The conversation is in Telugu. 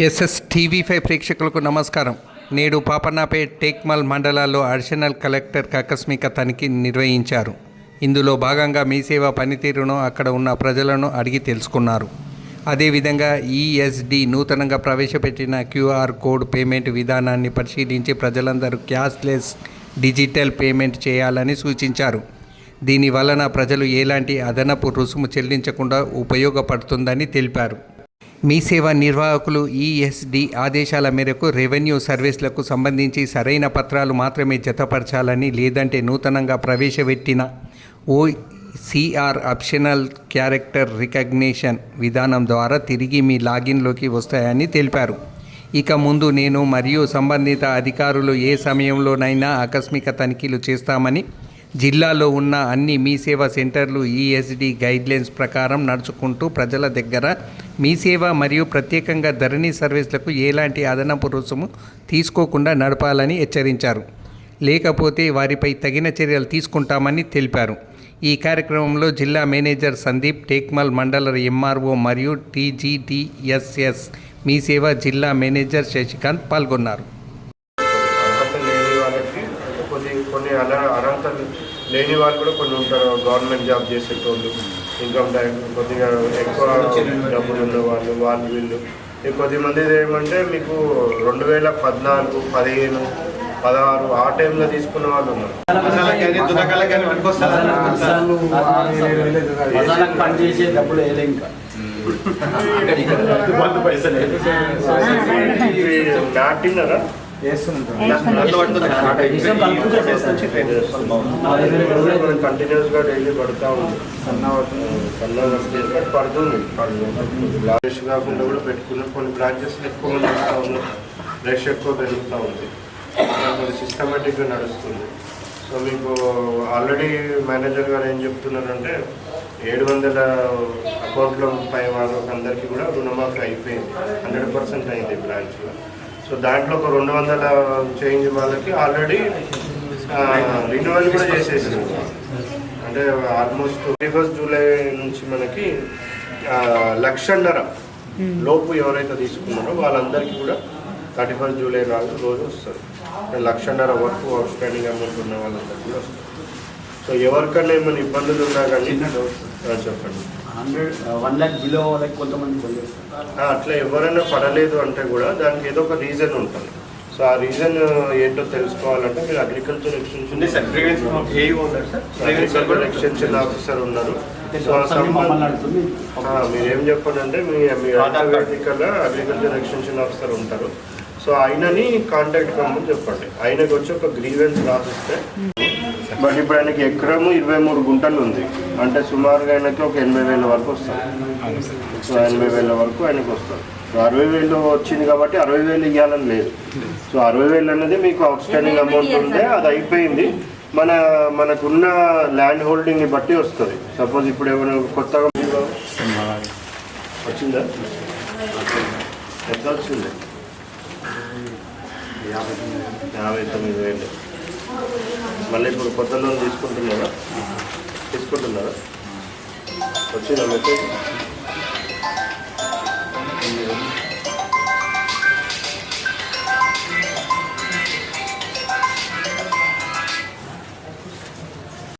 ఎస్ఎస్ టీవీ ఫైవ్ ప్రేక్షకులకు నమస్కారం. నేడు పాపన్నపేట్ టేక్మల్ మండలాల్లో అడిషనల్ కలెక్టర్ ఆకస్మిక తనిఖీ నిర్వహించారు. ఇందులో భాగంగా మీ సేవ పనితీరును అక్కడ ఉన్న ప్రజలను అడిగి తెలుసుకున్నారు. అదేవిధంగా ఈఎస్డి నూతనంగా ప్రవేశపెట్టిన క్యూఆర్ కోడ్ పేమెంట్ విధానాన్ని పరిశీలించి ప్రజలందరూ క్యాష్లెస్ డిజిటల్ పేమెంట్ చేయాలని సూచించారు. దీని వలన ప్రజలు ఎలాంటి అదనపు రుసుము చెల్లించకుండా ఉపయోగపడుతుందని తెలిపారు. మీ సేవ నిర్వాహకులు ఈఎస్డి ఆదేశాల మేరకు రెవెన్యూ సర్వీసులకు సంబంధించి సరైన పత్రాలు మాత్రమే జతపరచాలని లేదంటే నూతనంగా ప్రవేశపెట్టిన O CR optional character recognition విధానం ద్వారా తిరిగి మీ లాగిన్లోకి వస్తాయని తెలిపారు. ఇక ముందు నేను మరియు సంబంధిత అధికారులు ఏ సమయంలోనైనా ఆకస్మిక తనిఖీలు చేస్తామని జిల్లాలో ఉన్న అన్ని మీ సేవా సెంటర్లు ఈఎస్డి గైడ్లైన్స్ ప్రకారం నడుచుకుంటూ ప్రజల దగ్గర మీ సేవ మరియు ప్రత్యేకంగా ధరణి సర్వీసులకు ఎలాంటి అదనపు రుసుము తీసుకోకుండా నడపాలని హెచ్చరించారు. లేకపోతే వారిపై తగిన చర్యలు తీసుకుంటామని తెలిపారు. ఈ కార్యక్రమంలో జిల్లా మేనేజర్ సందీప్ టేక్మల్ మండల ఎంఆర్ఓ మరియు టీజీటీఎస్ఎస్ మీ సేవ జిల్లా మేనేజర్ శశికాంత్ పాల్గొన్నారు. కొన్ని అన లేని వాళ్ళు కూడా కొన్ని ఉంటారు. గవర్నమెంట్ జాబ్ చేసేటోళ్ళు. ఇన్కమ్ ట్యాక్స్ కొద్దిగా ఎక్కువ డబ్బులు ఉన్న వాళ్ళు వాళ్ళు. వీళ్ళు ఈ కొద్ది మంది ఏమంటే మీకు రెండు వేల పద్నాలుగు పదిహేను పదహారు ఆ టైంలో తీసుకున్న వాళ్ళు ఉన్నారు. మసాలకు పని చేసే డబ్బులు వేయలే ఇంకా. ఇవి నాటినారా కంటిన్యూస్గా డైలీ పడుతూ ఉంది. సన్న పడుతుంది. బ్లాష్ కాకుండా కూడా పెట్టుకున్నాం కొన్ని బ్రాంచెస్ ఎక్కువ వస్తూ ఉన్నాం రష్ ఎక్కువ పెరుగుతూ ఉంది. సిస్టమేటిక్గా నడుస్తుంది. సో మీకు ఆల్రెడీ మేనేజర్ గారు ఏం చెప్తున్నారంటే ఏడు వందల అకౌంట్ల పై వాళ్ళకి అందరికీ కూడా రుణమాఫీ అయిపోయింది. హండ్రెడ్ పర్సెంట్ అయింది బ్రాంచ్లో సో దాంట్లో ఒక రెండు వందల చేంజ్ వాళ్ళకి ఆల్రెడీ రెన్యువల్ కూడా చేసేసారు అంటే ఆల్మోస్ట్ ట్వంటీ ఫస్ట్ జూలై నుంచి మనకి లక్షన్నర లోపు ఎవరైతే తీసుకున్నారో వాళ్ళందరికీ కూడా థర్టీ ఫస్ట్ జూలై నాలుగు రోజు వస్తారు లక్షన్నర వరకు అవుట్ స్టాండింగ్ అమౌంట్ ఉన్న వాళ్ళందరికీ కూడా వస్తారు సో ఎవరికన్నా ఏమైనా ఇబ్బందులు ఉన్నా కానీ చెప్పండి. హండ్రెడ్ వన్ ల్యాక్ బిలో వాళ్ళకి కొంతమంది అట్లా ఎవరైనా పడలేదు అంటే కూడా దానికి ఏదో ఒక రీజన్ ఉంటుంది. సో ఆ రీజన్ ఏంటో తెలుసుకోవాలంటే మీరు agriculture extension agriculture extension officer ఉన్నారు. సో మీరు ఏం చెప్పండి అంటే మీ మీ అగ్రికల్చర్ అగ్రికల్చర్ ఎక్స్టెన్షన్ ఆఫీసర్ ఉంటారు. సో ఆయనని కాంటాక్ట్ కమ్మని చెప్పండి. ఆయనకి వచ్చి ఒక గ్రీవెన్స్ రాసిస్తే బట్ ఇప్పుడు ఆయనకి ఎకరము ఇరవై మూడు గుంటలు ఉంది. అంటే సుమారుగా ఆయనకి ఒక ఎనభై వేల వరకు వస్తుంది సో ఎనభై వేల వరకు ఆయనకు వస్తుంది సో అరవై వేలు వచ్చింది కాబట్టి అరవై వేలు ఇవ్వాలని లేదు. సో అరవై వేలు అనేది మీకు అవుట్ స్టాండింగ్ అమౌంట్ ఉంటే అది అయిపోయింది. మన మనకున్న ల్యాండ్ హోల్డింగ్ని బట్టి వస్తుంది. సపోజ్ ఇప్పుడు ఏమైనా కొత్తగా వచ్చిందా? ఎంత వచ్చింది. యాభై తొమ్మిది వేలు. మళ్ళీ ఇప్పుడు కొత్త లోన్ తీసుకుంటున్నారా? తీసుకుంటున్నారా? వచ్చిందా మెసేజ్